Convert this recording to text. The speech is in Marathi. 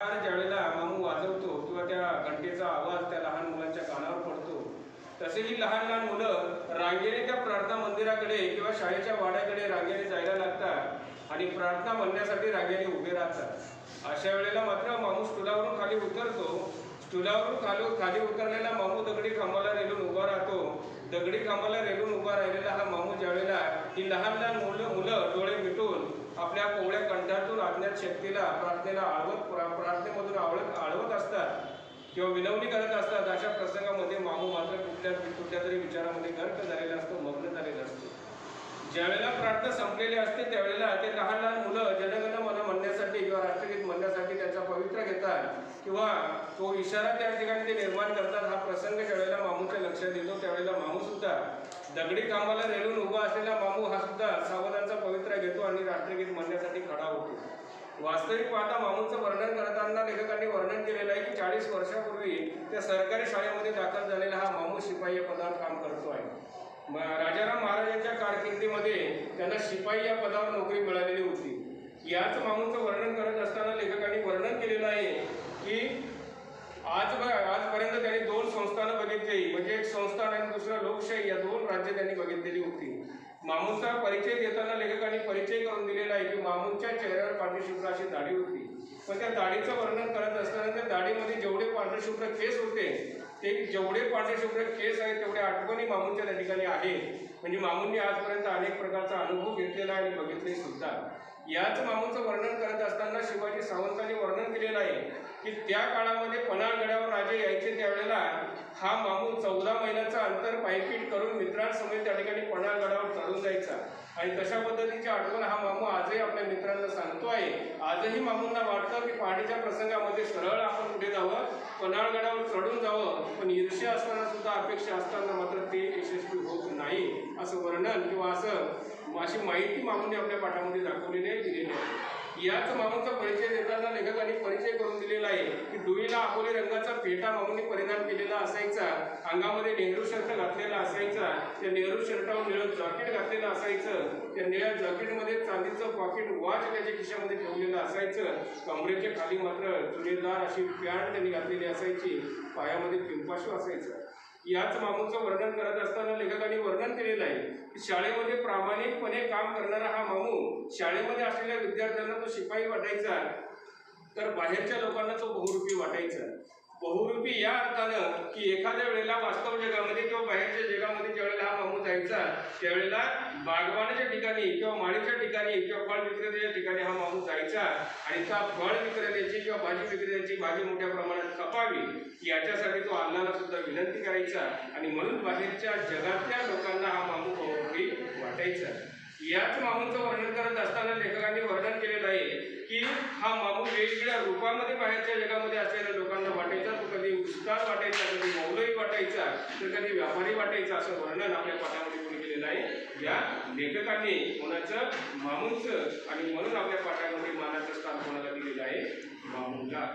कार ज्यावेळेला मामू वाजवतो किंवा त्या घंटेचा आवाज त्या लहान मुलांच्या कानावर पडतो तसे ही लहान लहान मुलं रांगेने त्या प्रार्थना मंदिराकडे किंवा शाळेच्या वाड्याकडे रांगेने जायला लागतात आणि प्रार्थना म्हणण्यासाठी रांगेने उभे राहतात. अशा वेळेला मात्र मामू स्टुलावरून खाली उतरतो. स्टुलावरून खाली खाली उतरलेला मामू दगडी खांबाला रेलून उभा राहतो. दगडी खांबाला रेलून उभा राहिलेला हा मामू ज्यावेळेला ही लहान लहान मुलं मुलं डोळे अज्ञात शक्तीला प्रार्थनेला आळवत प्रार्थनेमधून आवळत आळवत असतात किंवा विनवणी करत असतात अशा प्रसंगामध्ये मामू मात्र कुठल्या कुठल्या तरी विचारामध्ये गर्क झालेला असतो मग्न झालेला असतो. ज्यावेळेला प्रार्थना संपलेली असते त्यावेळेला ते लहान लहान मुलं जनगण मन म्हणण्यासाठी किंवा राष्ट्रगीत म्हणण्यासाठी त्याचा पवित्र घेतात. किंवा तो इशारा त्या ठिकाणी ते निर्माण करतात. हा प्रसंग ज्यावेळेला मामूच्या लक्षात येतो त्यावेळेला मामू सुद्धा दगडी कामाला रेलून उभा असलेला मामू हा सुद्धा सावधानचा पवित्रा घेतो आणि राष्ट्रगीत म्हणण्यासाठी खडा होतो. वास्तविक पाहता मामूंचं वर्णन करताना लेखकांनी वर्णन केलेलं आहे की चाळीस वर्षापूर्वी त्या सरकारी शाळेमध्ये दाखल झालेला हा मामू शिपाई या पदावर काम करतो आहे. मध्ये त्यांना शिपाई या पदावर नोकरी मिळालेली होती. याच मामूंचं वर्णन करत असताना लेखकांनी वर्णन केलेलं आहे की आज आजपर्यंत त्यांनी दोन संस्थानं बघितली. म्हणजे एक संस्थान आणि दुसरं लोकशाही. या दोन राज्य त्यांनी बघितलेली होती. मामूंचा परिचय देताना लेखकांनी परिचय करून दिलेला आहे की मामूंच्या चेहऱ्यावर पांढरीशुभ्र अशी दाढी होती. पण त्या दाढीचं वर्णन करत असताना त्या दाढीमध्ये जेवढे पांढरीशुभ्र केस होते ते जेवढे पांढरेशुभ्र केस आहेत तेवढे आठवणी मामूंच्या त्या ठिकाणी आहे म्हणजे मामूंनी आजपर्यंत अनेक प्रकारचा अनुभव घेतलेला आहे आणि बघितले सुद्धा. याच मामूंचं वर्णन करत असताना शिवाजी सावंतांनी वर्णन केलेलं आहे की त्या काळामध्ये पन्हाळगडावर राजे यायचे त्यावेळेला हा मामू चौदा महिन्याचा अंतर पायपीट करून मित्रांसमोर त्या ठिकाणी पन्हाळगडावर द्यायचा आणि तशा पद्धतीची आठवण हा मामू आजही आपल्या मित्रांना सांगतो आहे. आजही मामूंना वाटतं की पहाटेच्या प्रसंगामध्ये सरळ आपण कुठे जावं पन्हाळगडावर चढून जावं पण ईर्ष्या असताना सुद्धा अपेक्षा असताना मात्र ते यशस्वी होत नाही असं वर्णन किंवा असं अशी माहिती मामूंनी आपल्या पाठामध्ये दाखवलेली आहे दिलेली आहे. याच मामूंचा परिचय देताना लेखकांनी परिचय करून दिलेला आहे की डोईला अकोली रंगाचा फेटा मामूंनी परिधान केलेला असायचा. अंगामध्ये नेहरू शर्ट घातलेला असायचा. त्या नेहरू शर्टावर निळं जॉकेट घातलेलं असायचं. त्या निळ्या जॉकेटमध्ये चांदीचं पॉकेट वॉच त्याच्या खिशामध्ये ठेवलेलं असायचं. कमरेच्या खाली मात्र चुलीदार अशी पॅन्ट त्यांनी घातलेली असायची. पायामध्ये पिंपाशू असायचं. याच मामूचं वर्णन करत असताना लेखकांनी वर्णन केलेलं आहे की शाळेमध्ये प्रामाणिकपणे काम करणारा हा मामू शाळेमध्ये असलेल्या विद्यार्थ्यांना तो शिपाई वाटायचा. तर बाहेरच्या लोकांना तो बहुरूपी वाटायचा. बहुरूपी या अर्थानं की एखाद्या वेळेला वास्तव जगामध्ये किंवा बाहेरच्या जगामध्ये ज्यावेळेला हा मामू जायचा त्यावेळेला बागवानाच्या ठिकाणी किंवा माळीच्या ठिकाणी किंवा फळ विक्रेत्याच्या ठिकाणी हा मामू जायचा आणि त्या फळ विक्रेत्याची किंवा भाजी विक्रेत्याची भाजी मोठ्या प्रमाणात खपावी याच्यासाठी तो अल्लाला सुद्धा विनंती करायचा आणि म्हणून बाहेरच्या जगातल्या लोकांना हा मामू बहुरूपी वाटायचा. याच मामूंचं वर्णन करत असताना लेखकांनी वर्णन केलेलं आहे की हा मामू वेगवेगळ्या रूपामध्ये बाहेरच्या जगामध्ये असलेल्या लोकांना वाटायचा तो कधी उस्ताद वाटायचा कधी मौलवी वाटायचा तर कधी व्यापारी वाटायचा असं वर्णन आपल्या पाठामध्ये कोणी केलेलं आहे. या लेखकांनी कोणाचं मामूंचं आणि म्हणून आपल्या पाठामध्ये मानाचं स्थान कोणाला दिलेलं आहे? मामूला